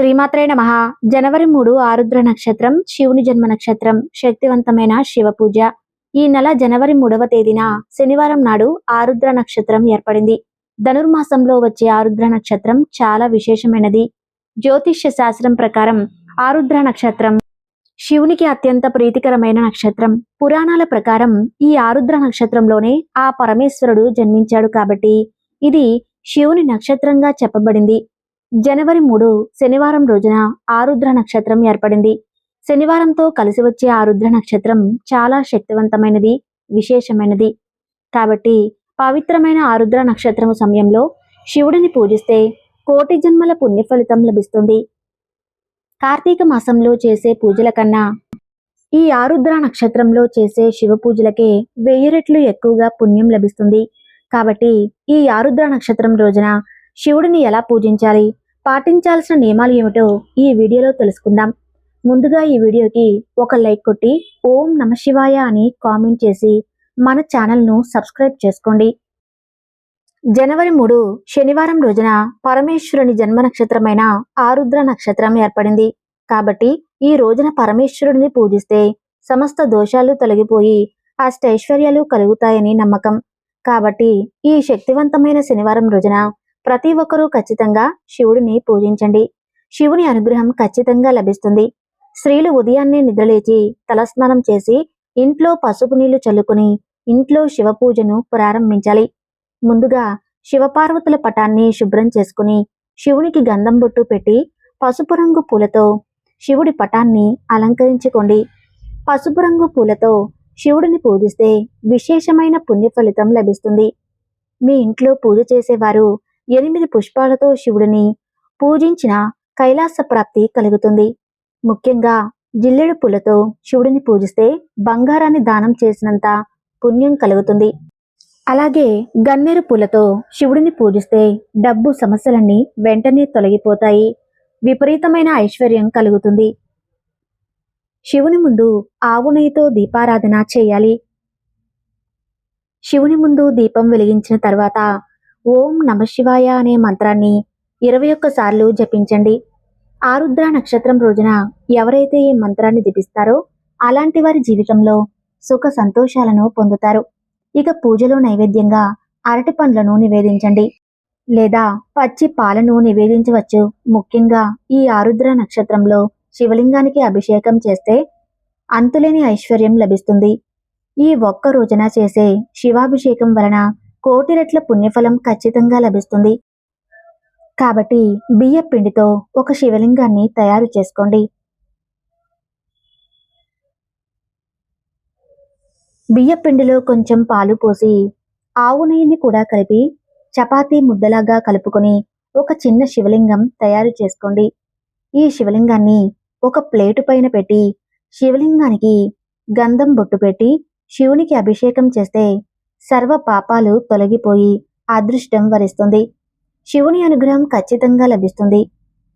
శ్రీమాత్రే నమ. జనవరి మూడు ఆరుద్ర నక్షత్రం శివుని జన్మ నక్షత్రం శక్తివంతమైన శివ పూజ. ఈ నెల జనవరి మూడవ తేదీన శనివారం నాడు ఆరుద్ర నక్షత్రం ఏర్పడింది. ధనుర్మాసంలో వచ్చే ఆరుద్ర నక్షత్రం చాలా విశేషమైనది. జ్యోతిష్య శాస్త్రం ప్రకారం ఆరుద్ర నక్షత్రం శివునికి అత్యంత ప్రీతికరమైన నక్షత్రం. పురాణాల ప్రకారం ఈ ఆరుద్ర నక్షత్రంలోనే ఆ పరమేశ్వరుడు జన్మించాడు కాబట్టి ఇది శివుని నక్షత్రంగా చెప్పబడింది. జనవరి మూడు శనివారం రోజున ఆరుద్ర నక్షత్రం ఏర్పడింది. శనివారంతో కలిసి వచ్చే ఆరుద్ర నక్షత్రం చాలా శక్తివంతమైనది విశేషమైనది. కాబట్టి పవిత్రమైన ఆరుద్ర నక్షత్రము సమయంలో శివుడిని పూజిస్తే కోటి జన్మల పుణ్య ఫలితం లభిస్తుంది. కార్తీక మాసంలో చేసే పూజల కన్నా ఈ ఆరుద్ర నక్షత్రంలో చేసే శివ పూజలకే వెయ్యి రెట్లు ఎక్కువగా పుణ్యం లభిస్తుంది. కాబట్టి ఈ ఆరుద్ర నక్షత్రం రోజున శివుడిని ఎలా పూజించాలి? పాటించాల్సిన నియమాలు ఏమిటో ఈ వీడియోలో తెలుసుకుందాం. ముందుగా ఈ వీడియోకి ఒక లైక్ కొట్టి ఓం నమ శివాయ అని కామెంట్ చేసి మన ఛానల్ను సబ్స్క్రైబ్ చేసుకోండి. జనవరి మూడు శనివారం రోజున పరమేశ్వరుని జన్మ నక్షత్రమైన ఆరుద్ర నక్షత్రం ఏర్పడింది. కాబట్టి ఈ రోజున పరమేశ్వరుడిని పూజిస్తే సమస్త దోషాలు తొలగిపోయి అష్టైశ్వర్యాలు కలుగుతాయని నమ్మకం. కాబట్టి ఈ శక్తివంతమైన శనివారం రోజున ప్రతి ఒక్కరూ ఖచ్చితంగా శివుడిని పూజించండి. శివుని అనుగ్రహం ఖచ్చితంగా లభిస్తుంది. స్త్రీలు ఉదయాన్నే నిద్రలేచి తలస్నానం చేసి ఇంట్లో పసుపు నీళ్ళు చల్లుకుని ఇంట్లో శివ పూజను ప్రారంభించాలి. ముందుగా శివపార్వతుల పటాన్ని శుభ్రం చేసుకుని శివునికి గంధం బొట్టు పెట్టి పసుపు రంగు పూలతో శివుడి పటాన్ని అలంకరించుకోండి. పసుపు రంగు పూలతో శివుడిని పూజిస్తే విశేషమైన పుణ్య ఫలితం లభిస్తుంది. మీ ఇంట్లో పూజ చేసేవారు ఎనిమిది పుష్పాలతో శివుడిని పూజించిన కైలాస ప్రాప్తి కలుగుతుంది. ముఖ్యంగా జిల్లెడు పూలతో శివుడిని పూజిస్తే బంగారాన్ని దానం చేసినంత పుణ్యం కలుగుతుంది. అలాగే గన్నేరు పూలతో శివుడిని పూజిస్తే డబ్బు సమస్యలన్నీ వెంటనే తొలగిపోతాయి. విపరీతమైన ఐశ్వర్యం కలుగుతుంది. శివుని ముందు ఆవు నెయ్యితో దీపారాధన చేయాలి. శివుని ముందు దీపం వెలిగించిన తర్వాత ఓం నమశివాయ అనే మంత్రాన్ని ఇరవై ఒక్కసార్లు జపించండి. ఆరుద్ర నక్షత్రం రోజున ఎవరైతే ఈ మంత్రాన్ని జపిస్తారో అలాంటి వారి జీవితంలో సుఖ సంతోషాలను పొందుతారు. ఇక పూజలో నైవేద్యంగా అరటి పండ్లను నివేదించండి. లేదా పచ్చి పాలను నివేదించవచ్చు. ముఖ్యంగా ఈ ఆరుద్ర నక్షత్రంలో శివలింగానికి అభిషేకం చేస్తే అంతులేని ఐశ్వర్యం లభిస్తుంది. ఈ ఒక్క రోజున చేసే శివాభిషేకం వలన కోటి రెట్ల పుణ్యఫలం ఖచ్చితంగా లభిస్తుంది. కాబట్టి బియ్య పిండితో ఒక శివలింగాన్ని తయారు చేసుకోండి. బియ్య పిండిలో కొంచెం పాలు పోసి ఆవు నెయ్యిని కూడా కలిపి చపాతీ ముద్దలాగా కలుపుకొని ఒక చిన్న శివలింగం తయారు చేసుకోండి. ఈ శివలింగాన్ని ఒక ప్లేటు పైన పెట్టి శివలింగానికి గంధం బొట్టు పెట్టి శివునికి అభిషేకం చేస్తే సర్వ పాపాలు తొలగిపోయి అదృష్టం వరిస్తుంది. శివుని అనుగ్రహం ఖచ్చితంగా లభిస్తుంది.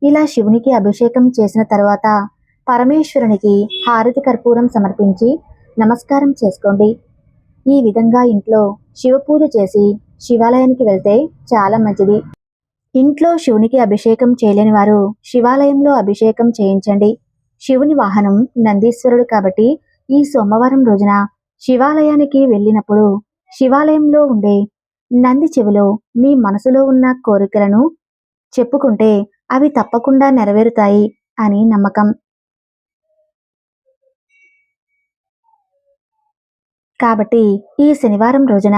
ఇలా శివునికి అభిషేకం చేసిన తర్వాత పరమేశ్వరునికి హారతి కర్పూరం సమర్పించి నమస్కారం చేసుకోండి. ఈ విధంగా ఇంట్లో శివ పూజ చేసి శివాలయానికి వెళ్తే చాలా మంచిది. ఇంట్లో శివునికి అభిషేకం చేయలేని వారు శివాలయంలో అభిషేకం చేయించండి. శివుని వాహనం నందీశ్వరుడు కాబట్టి ఈ సోమవారం రోజున శివాలయానికి వెళ్ళినప్పుడు శివాలయంలో ఉండే నంది చెవిలో మీ మనసులో ఉన్న కోరికలను చెప్పుకుంటే అవి తప్పకుండా నెరవేరుతాయి అని నమ్మకం. కాబట్టి ఈ శనివారం రోజున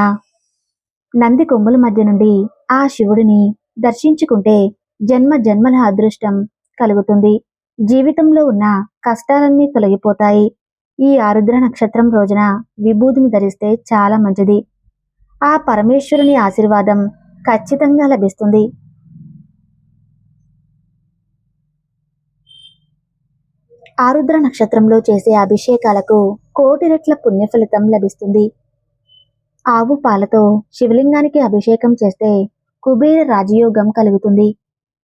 నంది కొమ్ముల మధ్య నుండి ఆ శివుడిని దర్శించుకుంటే జన్మ జన్మల అదృష్టం కలుగుతుంది. జీవితంలో ఉన్న కష్టాలన్నీ తొలగిపోతాయి. ఈ ఆరుద్ర నక్షత్రం రోజున విభూతిని ధరిస్తే చాలా మంచిది. ఆ పరమేశ్వరుని ఆశీర్వాదం ఖచ్చితంగా లభిస్తుంది. ఆరుద్ర నక్షత్రంలో చేసే అభిషేకాలకు కోటి రెట్ల పుణ్యఫలితం లభిస్తుంది. ఆవు పాలతో శివలింగానికి అభిషేకం చేస్తే కుబేర రాజయోగం కలుగుతుంది.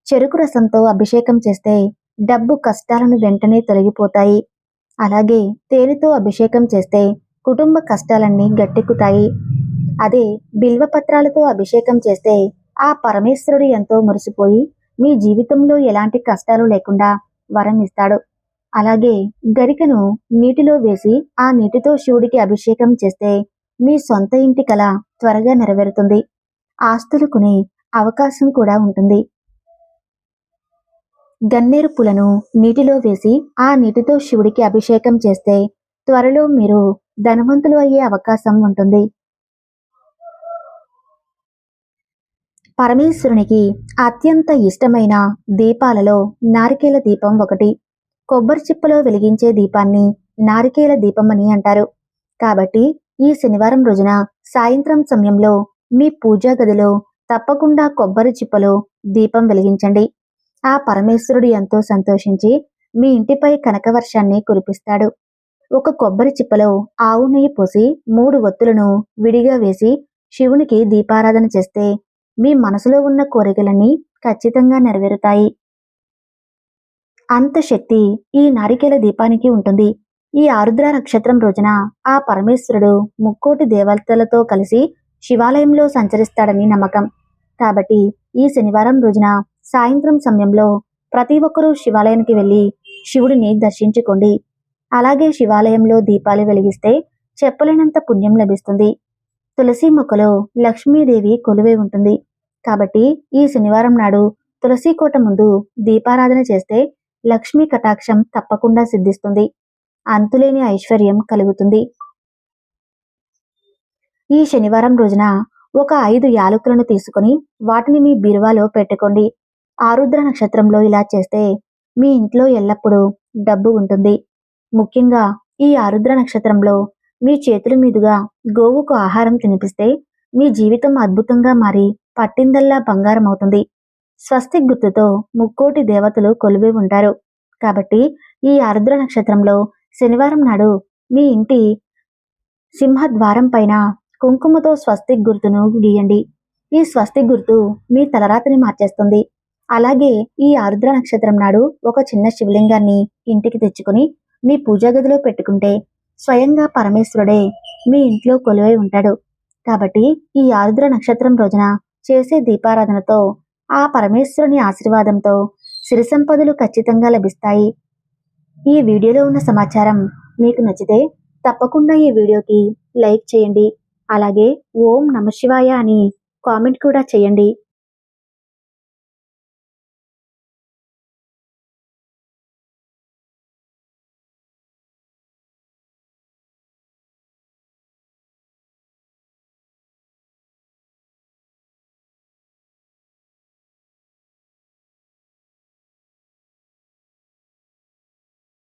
చెరుకు రసంతో అభిషేకం చేస్తే డబ్బు కష్టాలను వెంటనే తొలగిపోతాయి. అలాగే తేనెతో అభిషేకం చేస్తే కుటుంబ కష్టాలన్నీ గట్టెక్కుతాయి. అదే బిల్వపత్రాలతో అభిషేకం చేస్తే ఆ పరమేశ్వరుడు ఎంతో మురిసిపోయి మీ జీవితంలో ఎలాంటి కష్టాలు లేకుండా వరం ఇస్తాడు. అలాగే గరికను నీటిలో వేసి ఆ నీటితో శివుడికి అభిషేకం చేస్తే మీ సొంత ఇంటి కల త్వరగా నెరవేరుతుంది. ఆస్తులు కొనే అవకాశం కూడా ఉంటుంది. గన్నేరు పూలను నీటిలో వేసి ఆ నీటితో శివుడికి అభిషేకం చేస్తే త్వరలో మీరు ధనవంతులు అయ్యే అవకాశం ఉంటుంది. పరమేశ్వరునికి అత్యంత ఇష్టమైన దీపాలలో నారికేల దీపం ఒకటి. కొబ్బరి చిప్పలో వెలిగించే దీపాన్ని నారికేల దీపం అని అంటారు. కాబట్టి ఈ శనివారం రోజున సాయంత్రం సమయంలో మీ పూజా గదిలో తప్పకుండా కొబ్బరి చిప్పలో దీపం వెలిగించండి. ఆ పరమేశ్వరుడు ఎంతో సంతోషించి మీ ఇంటిపై కనకవర్షాన్ని కురిపిస్తాడు. ఒక కొబ్బరి చిప్పలో ఆవు నెయ్యి పోసి మూడు ఒత్తులను విడిగా వేసి శివునికి దీపారాధన చేస్తే మీ మనసులో ఉన్న కోరికలన్నీ ఖచ్చితంగా నెరవేరుతాయి. అంత శక్తి ఈ నారికేల దీపానికి ఉంటుంది. ఈ ఆరుద్ర నక్షత్రం రోజున ఆ పరమేశ్వరుడు ముక్కోటి దేవతలతో కలిసి శివాలయంలో సంచరిస్తాడని నమ్మకం. కాబట్టి ఈ శనివారం రోజున సాయంత్రం సమయంలో ప్రతి ఒక్కరూ శివాలయానికి వెళ్ళి శివుడిని దర్శించుకోండి. అలాగే శివాలయంలో దీపాలు వెలిగిస్తే చెప్పలేనంత పుణ్యం లభిస్తుంది. తులసి మొక్కలో లక్ష్మీదేవి కొలువై ఉంటుంది. కాబట్టి ఈ శనివారం నాడు తులసి కోట ముందు దీపారాధన చేస్తే లక్ష్మీ కటాక్షం తప్పకుండా సిద్ధిస్తుంది. అంతులేని ఐశ్వర్యం కలుగుతుంది. ఈ శనివారం రోజున ఒక ఐదు యాలకులను తీసుకొని వాటిని మీ బీరువాలో పెట్టుకోండి. ఆరుద్ర నక్షత్రంలో ఇలా చేస్తే మీ ఇంట్లో ఎల్లప్పుడూ డబ్బు ఉంటుంది. ముఖ్యంగా ఈ ఆరుద్ర నక్షత్రంలో మీ చేతుల మీదుగా గోవుకు ఆహారం తినిపిస్తే మీ జీవితం అద్భుతంగా మారి పట్టిందల్లా బంగారం అవుతుంది. స్వస్తిక్ గుర్తుతో ముక్కోటి దేవతలు కొలువే ఉంటారు. కాబట్టి ఈ ఆరుద్ర నక్షత్రంలో శనివారం నాడు మీ ఇంటి సింహద్వారం పైన కుంకుమతో స్వస్తిక్ గుర్తును గీయండి. ఈ స్వస్తిక్ గుర్తు మీ తలరాతిని మార్చేస్తుంది. అలాగే ఈ ఆరుద్ర నక్షత్రం నాడు ఒక చిన్న శివలింగాన్ని ఇంటికి తెచ్చుకుని మీ పూజా గదిలో పెట్టుకుంటే స్వయంగా పరమేశ్వరుడే మీ ఇంట్లో కొలువై ఉంటాడు. కాబట్టి ఈ ఆరుద్ర నక్షత్రం రోజున చేసే దీపారాధనతో ఆ పరమేశ్వరుని ఆశీర్వాదంతో సిరి సంపదలు ఖచ్చితంగా లభిస్తాయి. ఈ వీడియోలో ఉన్న సమాచారం మీకు నచ్చితే తప్పకుండా ఈ వీడియోకి లైక్ చేయండి. అలాగే ఓం నమ శివాయ అని కామెంట్ కూడా చేయండి.